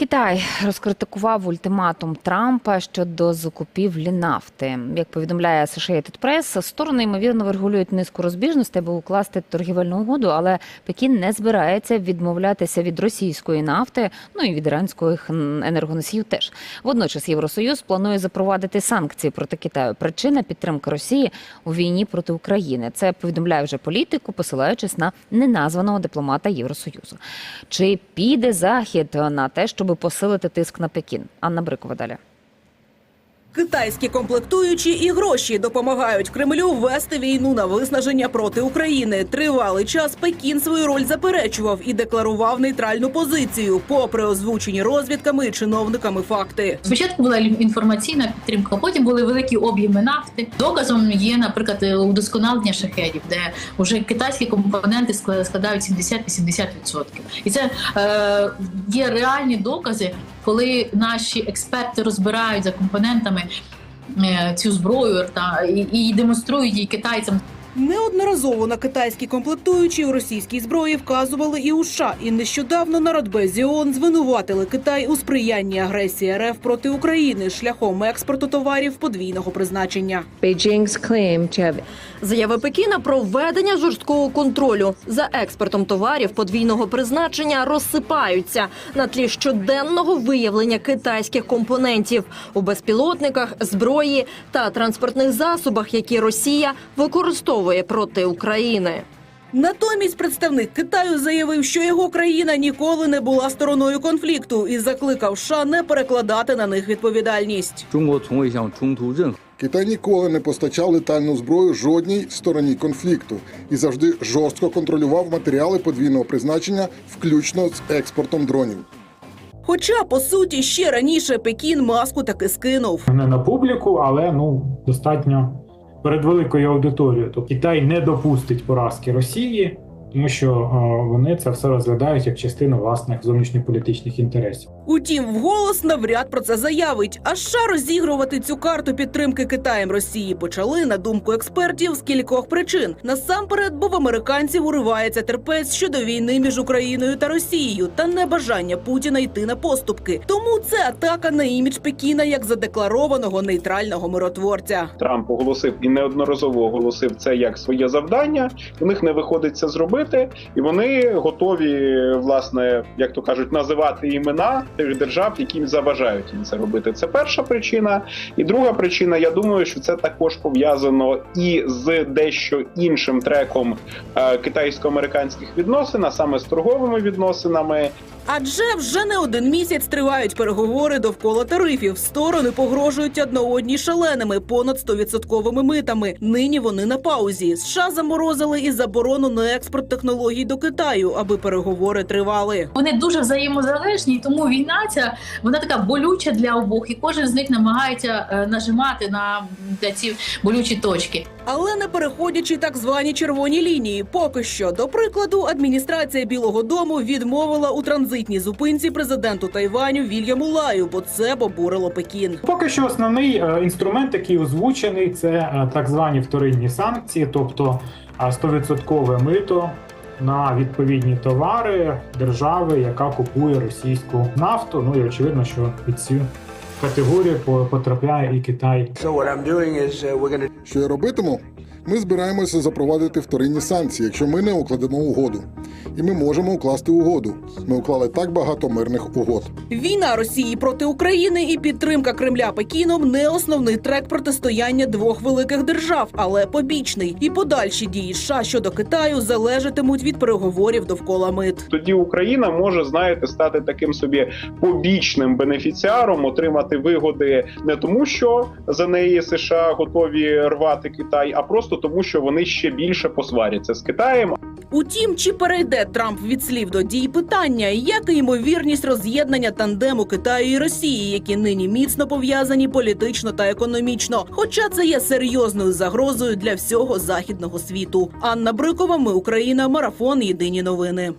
Китай розкритикував ультиматум Трампа щодо закупівлі нафти. Як повідомляє Associated Press, сторони ймовірно врегулюють низку розбіжностей, аби укласти торгівельну угоду, але Пекін не збирається відмовлятися від російської нафти, ну і від іранських енергоносіїв теж. Водночас Євросоюз планує запровадити санкції проти Китаю. Причина підтримки Росії у війні проти України. Це повідомляє вже політику, посилаючись на неназваного дипломата Євросоюзу. Чи піде захід на те, щоб посилити тиск на Пекін? Анна Брикова далі. Китайські комплектуючі і гроші допомагають Кремлю вести війну на виснаження проти України. Тривалий час Пекін свою роль заперечував і декларував нейтральну позицію, попри озвучені розвідками і чиновниками факти. Спочатку була інформаційна підтримка, потім були великі об'єми нафти. Доказом є, наприклад, удосконалення шахедів, де вже китайські компоненти скла- складають 70-80%. І це е, є реальні докази, коли наші експерти розбирають за компонентами е, цю зброю та і, і демонструють її китайцям. Неодноразово на китайські комплектуючі у російській зброї вказували і у США. І нещодавно на Радбезі ООН звинуватили Китай у сприянні агресії РФ проти України шляхом експорту товарів подвійного призначення. Заяви Пекіна про введення жорсткого контролю за експортом товарів подвійного призначення розсипаються на тлі щоденного виявлення китайських компонентів у безпілотниках, зброї та транспортних засобах, які Росія використовує використовує проти України. Натомість представник Китаю заявив, що його країна ніколи не була стороною конфлікту і закликав США не перекладати на них відповідальність. Китай ніколи не постачав летальну зброю жодній стороні конфлікту і завжди жорстко контролював матеріали подвійного призначення, включно з експортом дронів. Хоча по суті ще раніше Пекін маску таки скинув не на публіку, але ну достатньо перед великою аудиторією. Тобто Китай не допустить поразки Росії, тому що е, вони це все розглядають як частину власних зовнішньополітичних інтересів. Утім, вголос навряд про це заявить. А США розігрувати цю карту підтримки Китаєм Росії почали на думку експертів з кількох причин. Насамперед, бо в американців уривається терпець щодо війни між Україною та Росією та небажання Путіна йти на поступки. Тому це атака на імідж Пекіна як задекларованого нейтрального миротворця. Трамп оголосив і неодноразово оголосив це як своє завдання. У них не виходить це зробити, і вони готові, власне, як то кажуть, називати імена тих держав, які заважають їм це робити. Це перша причина. І друга причина, я думаю, що це також пов'язано і з дещо іншим треком е, китайсько-американських відносин, а саме з торговими відносинами. Адже вже не один місяць тривають переговори довкола тарифів. Сторони погрожують одна одній шаленими понад 100% митами. Нині вони на паузі. США заморозили і заборону на експорт технологій до Китаю, аби переговори тривали. Вони дуже взаємозалежні, тому війна ця вона така болюча для обох, і кожен з них намагається е, нажимати на ці болючі точки. Але не переходячи так звані червоні лінії. Поки що, до прикладу, адміністрація Білого Дому відмовила у транзитній зупинці президенту Тайваню Вільяму Лаю, бо це б обурило Пекін. Поки що основний е, інструмент, який озвучений, це е, так звані вторинні санкції, тобто е, 100% мито на відповідні товари держави, яка купує російську нафту. Ну і очевидно, що під цю категорію по- потрапляє і Китай. So what I'm doing is uh, Що я робитиму? Ми збираємося запровадити вторинні санкції, якщо ми не укладемо угоду. І ми можемо укласти угоду. Ми уклали так багато мирних угод. Війна Росії проти України і підтримка Кремля Пекіном не основний трек протистояння двох великих держав, але побічний. І подальші дії США щодо Китаю залежатимуть від переговорів довкола мит. Тоді Україна може, знаєте, стати таким собі побічним бенефіціаром, отримати вигоди не тому, що за неї США готові рвати Китай, а просто тому, що вони ще більше посваряться з Китаєм. Утім, чи перейде Трамп від слів до дій питання, як і ймовірність роз'єднання тандему Китаю і Росії, які нині міцно пов'язані політично та економічно. Хоча це є серйозною загрозою для всього західного світу. Анна Брикова, ми Україна, марафон. Єдині новини.